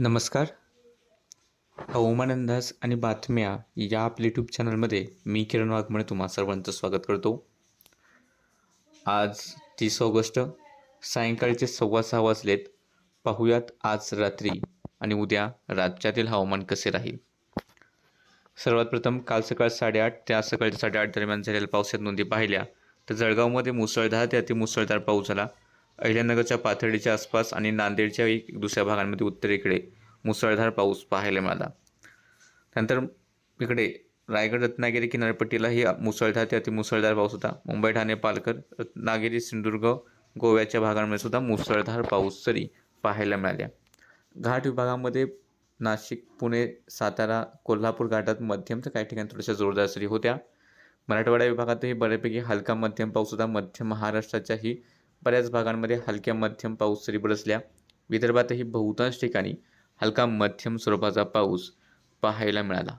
नमस्कार. हवामान अंदाज आणि बातम्या या आपल्या यूट्यूब चॅनलमध्ये मी किरण वाघमणे तुम्हा सर्वांचं स्वागत करतो. आज तीस ऑगस्ट सायंकाळचे सव्वा सहा वाजलेत. पाहूयात आज रात्री आणि उद्या राज्यातील हवामान कसे राहील? सर्वात प्रथम काल सकाळ साडेआठ ते आज सकाळच्या साडेआठ दरम्यान झालेल्या पावसात नोंदी पाहिल्या. तर जळगावमध्ये मुसळधार ते अतिमुसळधार पाऊस झाला. अहिल्यानगरच्या पाथर्डीच्या आसपास आणि नांदेडच्या एक दुसऱ्या भागांमध्ये उत्तरेकडे मुसळधार पाऊस पाहायला मिळाला. त्यानंतर इकडे रायगड रत्नागिरी किनारपट्टीलाही मुसळधार ते अतिमुसळधार पाऊस होता. मुंबई ठाणे पालघर रत्नागिरी सिंधुदुर्ग गोव्याच्या भागांमध्ये सुद्धा मुसळधार पाऊस सरी पाहायला मिळाल्या घाट विभागामध्ये नाशिक पुणे सातारा कोल्हापूर घाटात मध्यम तर काही ठिकाणी थोड्याशा जोरदार सरी होत्या. मराठवाडा विभागातही बऱ्यापैकी हलका मध्यम पाऊस होता. मध्य महाराष्ट्राच्याही बऱ्याच भागांमध्ये हलक्या मध्यम पाऊस सरी बरसल्या. विदर्भातही बहुतांश ठिकाणी हलका मध्यम स्वरूपाचा पाऊस पाहायला मिळाला.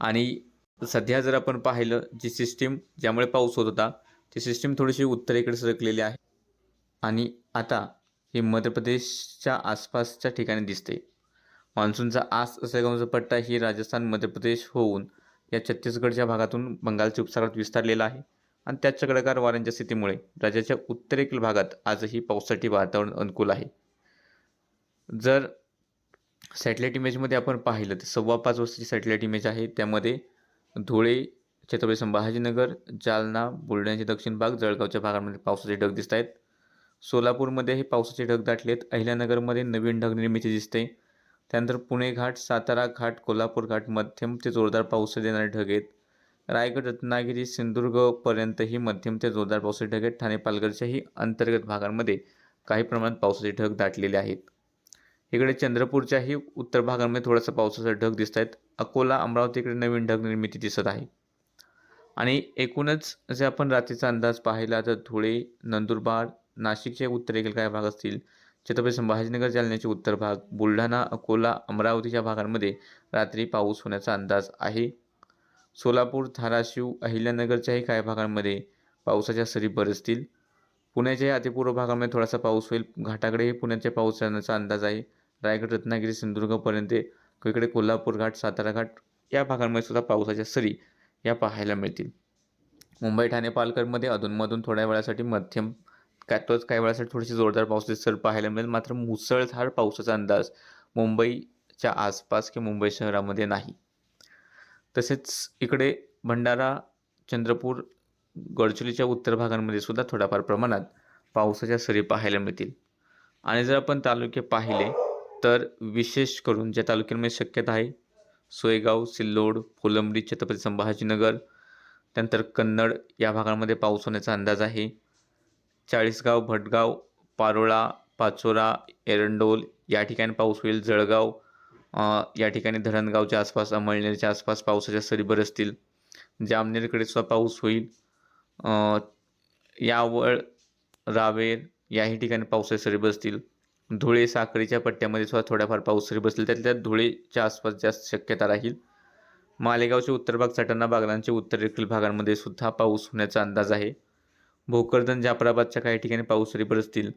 आणि सध्या जर आपण पाहिलं जी सिस्टीम ज्यामुळे पाऊस होत होता ती सिस्टीम थोडीशी उत्तरेकडे सरकलेली आहे. आणि आता ही मध्य प्रदेशच्या आसपासच्या ठिकाणी दिसते. मान्सूनचा आस असेगावचा पट्टा ही राजस्थान मध्य प्रदेश होऊन या छत्तीसगडच्या भागातून बंगालच्या उपसागरात विस्तारलेला आहे. आणि त्या चक्रकार वाऱ्यांच्या स्थितीमुळे राज्याच्या उत्तरेकडील भागात आजही पावसासाठी वातावरण अनुकूल आहे. जर सॅटेलाईट इमेजमध्ये आपण पाहिलं तर सव्वा पाच वर्षाची सॅटेलाईट इमेज आहे. त्यामध्ये धुळे छत्रपती संभाजीनगर जालना बुलढाण्याचे दक्षिण भाग जळगावच्या भागांमध्ये पावसाचे ढग दिसत आहेत. सोलापूरमध्ये हे पावसाचे ढग दाटलेत. अहिल्यानगरमध्ये नवीन ढग निर्मिती दिसते. त्यानंतर पुणे घाट सातारा घाट कोल्हापूर घाट मध्यम ते जोरदार पाऊस देणारे ढग आहेत. रायगड रत्नागिरी सिंधुदुर्गपर्यंतही मध्यम ते जोरदार पावसाचे ढग आहेत. ठाणे पालघरच्याही अंतर्गत भागांमध्ये काही प्रमाणात पावसाचे ढग दाटलेले आहेत. इकडे चंद्रपूरच्याही उत्तर भागांमध्ये थोडासा पावसाचा ढग दिसत आहेत. अकोला अमरावतीकडे नवीन ढग निर्मिती दिसत आहे. आणि एकूणच जे आपण रात्रीचा अंदाज पाहिला तर धुळे नंदुरबार नाशिकचे उत्तरेकडील काही भाग असतील छत्रपती संभाजीनगर जालन्याचे उत्तर भाग बुलढाणा अकोला अमरावतीच्या भागांमध्ये रात्री पाऊस होण्याचा अंदाज आहे. सोलापूर धाराशिव अहिल्यानगरच्याही काही भागांमध्ये पावसाच्या सरी बरसतील. पुण्याच्या अतिपूर्व भागामध्ये थोडासा पाऊस होईल. घाटाकडेही पुण्याच्या पाऊस येण्याचा अंदाज आहे. रायगड रत्नागिरी सिंधुदुर्गपर्यंत इकडे कोल्हापूर घाट सातारा घाट या भागांमध्ये सुद्धा पावसाच्या सरी या पाहायला मिळतील. मुंबई ठाणे पालघरमध्ये अधूनमधून थोड्या वेळासाठी मध्यम काय तोच काही वेळासाठी थोडीशी जोरदार पावसाची सर पाहायला मिळेल. मात्र मुसळधार पावसाचा अंदाज मुंबईच्या आसपास किंवा मुंबई शहरामध्ये नाही. तसेच इकडे भंडारा चंद्रपूर गडचिरोलीच्या उत्तर भागांमध्ये सुद्धा थोड्याफार प्रमाणात पावसाच्या सरी पाहायला मिळतील. आणि जर आपण तालुके पाहिले तर विशेष करून ज्या तालुक्यांमध्ये शक्यता आहे सोयगाव सिल्लोड फुलंबरी छत्रपती संभाजीनगर त्यानंतर कन्नड या भागांमध्ये पाऊस होण्याचा अंदाज आहे. चाळीसगाव भटगाव पारोळा पाचोरा एरंडोल या ठिकाणी पाऊस होईल. जळगाव या ठिकाणी धरणगावच्या आसपास अमळनेरच्या आसपास पावसाच्या सरी बरसतील जामनेरकडे म्हणजे सुद्धा पाऊस होईल. यावळ रावेर याही ठिकाणी पावसाच्या सरी बसतील धुळे साखरेच्या पट्ट्यामध्ये सुद्धा थोड्याफार पाऊस सरी बसतील. त्यातल्या धुळेच्या आसपास जास्त शक्यता राहील. मालेगावचे उत्तर भाग चटाणा बागलांचे उत्तरेकडील भागांमध्ये सुद्धा पाऊस होण्याचा अंदाज आहे. भोकरदन जाफराबादच्या काही ठिकाणी पाऊस सरी बरसतील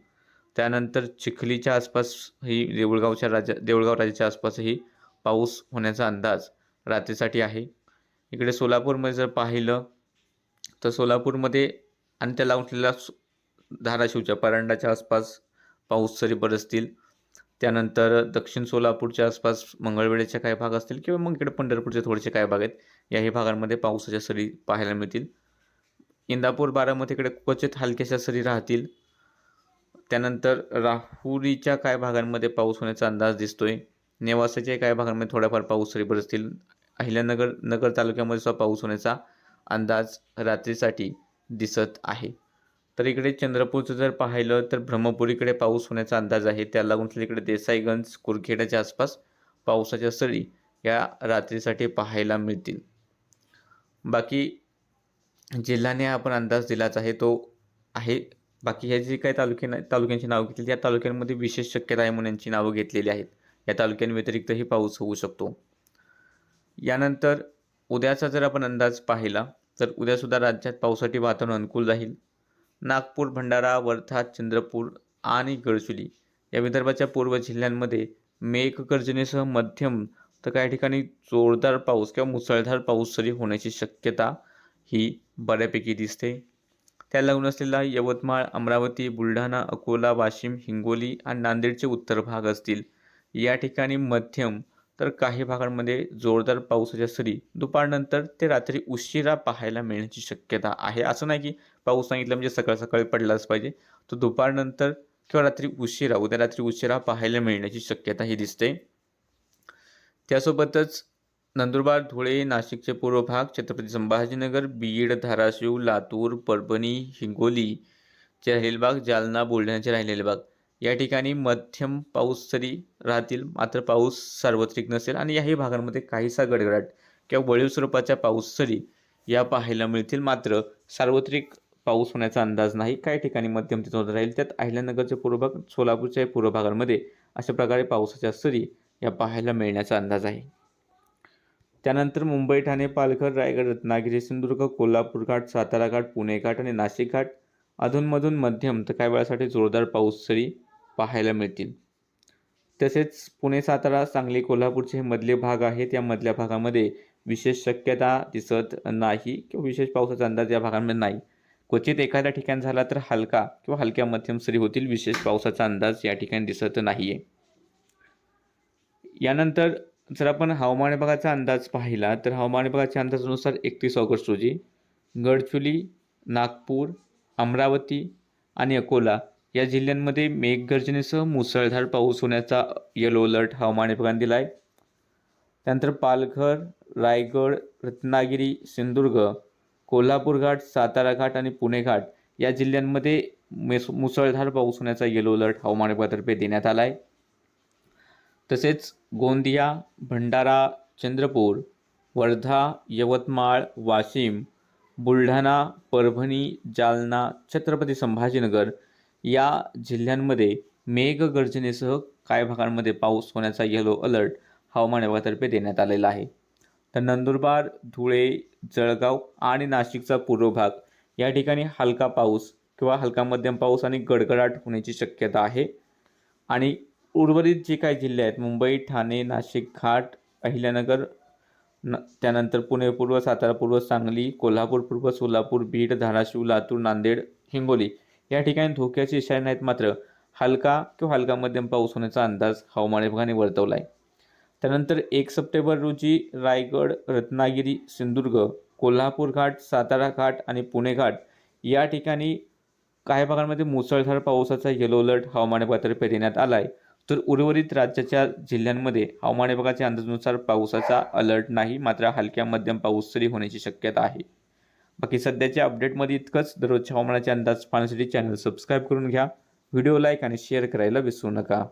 त्यानंतर चिखलीच्या आसपास ही देऊळगावच्या राजा देऊळगाव राजाच्या आसपासही पाऊस होण्याचा अंदाज रात्रीसाठी आहे. इकडे सोलापूरमध्ये जर पाहिलं तर सोलापूरमध्ये आणि त्या लावलेल्या धाराशिवच्या परांडाच्या आसपास पाऊस सरी बरसतील त्यानंतर दक्षिण सोलापूरच्या आसपास मंगळवेढ्याच्या काही भाग असतील किंवा मग इकडे पंढरपूरचे थोडेसे काही भाग आहेत याही भागांमध्ये पावसाच्या सरी पाहायला मिळतील. इंदापूर बारामतीकडे क्वचित हलक्याशा सरी राहतील. त्यानंतर राहुरीच्या काही भागांमध्ये पाऊस होण्याचा अंदाज दिसतोय. नेवासाच्या काही भागांमध्ये थोड्याफार पाऊस सरी बरसतील. अहिल्यानगर नगर तालुक्यामध्ये सुद्धा पाऊस होण्याचा अंदाज रात्रीसाठी दिसत आहे. तर इकडे चंद्रपूरचं जर पाहिलं तर ब्रह्मपुरीकडे पाऊस होण्याचा अंदाज आहे. त्या लागून इकडे देसाईगंज कुरखेड्याच्या आसपास पावसाच्या सरी या रात्रीसाठी पाहायला मिळतील. बाकी जिल्ह्याने आपण अंदाज दिलाच आहे तो आहे बाकी हे जे काही तालुके तालुक्यांची नावं घेतली या तालुक्यांमध्ये विशेष शक्यता आहे म्हणून यांची नावं घेतलेली आहेत. या तालुक्यांव्यतिरिक्तही पाऊस होऊ शकतो. यानंतर उद्याचा जर आपण अंदाज पाहिला तर उद्यासुद्धा राज्यात पावसासाठी वातावरण अनुकूल राहील. नागपूर भंडारा वर्धा चंद्रपूर आणि गडचुली या विदर्भाच्या पूर्व जिल्ह्यांमध्ये मेघगर्जनेसह मध्यम तर काही ठिकाणी जोरदार पाऊस किंवा मुसळधार पाऊस सरी होण्याची शक्यता ही बऱ्यापैकी दिसते. त्या लागून असलेला यवतमाळ अमरावती बुलढाणा अकोला वाशिम हिंगोली आणि नांदेडचे उत्तर भाग असतील. या ठिकाणी मध्यम तर काही भागांमध्ये जोरदार पावसाच्या सरी. दुपारनंतर ते रात्री उशिरा पाहायला मिळण्याची शक्यता आहे. असं नाही की पाऊस सांगितलं म्हणजे सकाळ सकाळी पडलाच पाहिजे. तो दुपारनंतर किंवा रात्री उशिरा उद्या रात्री उशिरा पाहायला मिळण्याची शक्यता ही दिसते. त्यासोबतच नंदुरबार धुळे नाशिकचे पूर्व भाग छत्रपती संभाजीनगर बीड धाराशिव लातूर परभणी हिंगोलीचे राहिलेले भाग जालना बुलढाण्याचे राहिलेले भाग. या ठिकाणी मध्यम पाऊस तरी राहतील मात्र पाऊस सार्वत्रिक नसेल आणि याही भागांमध्ये काहीसा गडगडाट किंवा वळीव स्वरूपाच्या पाऊस सरी या पाहायला मिळतील. मात्र सार्वत्रिक पाऊस होण्याचा अंदाज नाही. काही ठिकाणी मध्यम तिथं राहील. त्यात अहिल्यानगरचे पूर्व भाग सोलापूरच्या पूर्व भागांमध्ये अशा प्रकारे पावसाच्या सरी या पाहायला मिळण्याचा अंदाज आहे. त्यानंतर मुंबई ठाणे पालघर रायगड रत्नागिरी सिंधुदुर्ग कोल्हापूर घाट सातारा घाट पुणे घाट आणि नाशिक घाट अधूनमधून मध्यम तर काही वेळासाठी जोरदार पाऊस सरी पाहायला मिळतील. तसेच पुणे सातारा सांगली कोल्हापूरचे हे मधले भाग आहेत. या मधल्या भागामध्ये विशेष शक्यता दिसत नाही किंवा विशेष पावसाचा अंदाज या भागांमध्ये नाही. क्वचित एखाद्या ठिकाणी झाला तर हलका किंवा हलक्या मध्यम सरी होतील. विशेष पावसाचा अंदाज या ठिकाणी दिसत नाही आहे यानंतर जर आपण हवामान विभागाचा अंदाज पाहिला तर हवामान विभागाच्या अंदाजानुसार एकतीस ऑगस्ट रोजी गडचुली नागपूर अमरावती आणि अकोला या जिल्ह्यांमध्ये मेघगर्जनेसह मुसळधार पाऊस होण्याचा येलो अलर्ट हवामान विभागाने दिला आहे त्यानंतर पालघर रायगड रत्नागिरी सिंधुदुर्ग कोल्हापूर घाट सातारा घाट आणि पुणे घाट या जिल्ह्यांमध्ये मेस मुसळधार पाऊस होण्याचा येलो अलर्ट हवामान विभागातर्फे देण्यात आला आहे तसेच गोंदिया भंडारा चंद्रपूर वर्धा यवतमाळ वाशिम बुलढाणा परभणी जालना छत्रपती संभाजीनगर या जिल्ह्यांमध्ये मेघगर्जनेसह काही भागांमध्ये पाऊस होण्याचा येलो अलर्ट हवामान विभागातर्फे देण्यात आलेला आहे. तर नंदुरबार धुळे जळगाव आणि नाशिकचा पूर्व भाग या ठिकाणी हलका पाऊस किंवा हलका मध्यम पाऊस आणि गडगडाट होण्याची शक्यता आहे. आणि उर्वरित जे काही जिल्हे आहेत मुंबई ठाणे नाशिक घाट अहिल्यानगर न त्यानंतर पुणे पूर्व सातारा पूर्व सांगली कोल्हापूर पूर्व सोलापूर बीड धाराशिव लातूर नांदेड हिंगोली. या ठिकाणी धोक्याचे इशारे नाहीत मात्र हलका किंवा हलका मध्यम पाऊस होण्याचा अंदाज हवामान विभागाने वर्तवला आहे त्यानंतर एक सप्टेंबर रोजी रायगड रत्नागिरी सिंधुदुर्ग कोल्हापूर घाट सातारा घाट आणि पुणे घाट या ठिकाणी काही भागांमध्ये मुसळधार पावसाचा येलो अलर्ट हवामान विभागातर्फे देण्यात आला आहे तर उर्वरित राज्याच्या जिल्ह्यांमध्ये हवामान विभागाच्या अंदाजानुसार पावसाचा अलर्ट नाही मात्र हलक्या मध्यम पाऊस तरी होण्याची शक्यता आहे. बाकी सध्याच्या अपडेटमध्ये इतकंच. दररोजच्या हवामानाचे अंदाज पाहण्यासाठी चॅनल सबस्क्राईब करून घ्या. व्हिडिओ लाईक आणि शेअर करायला विसरू नका.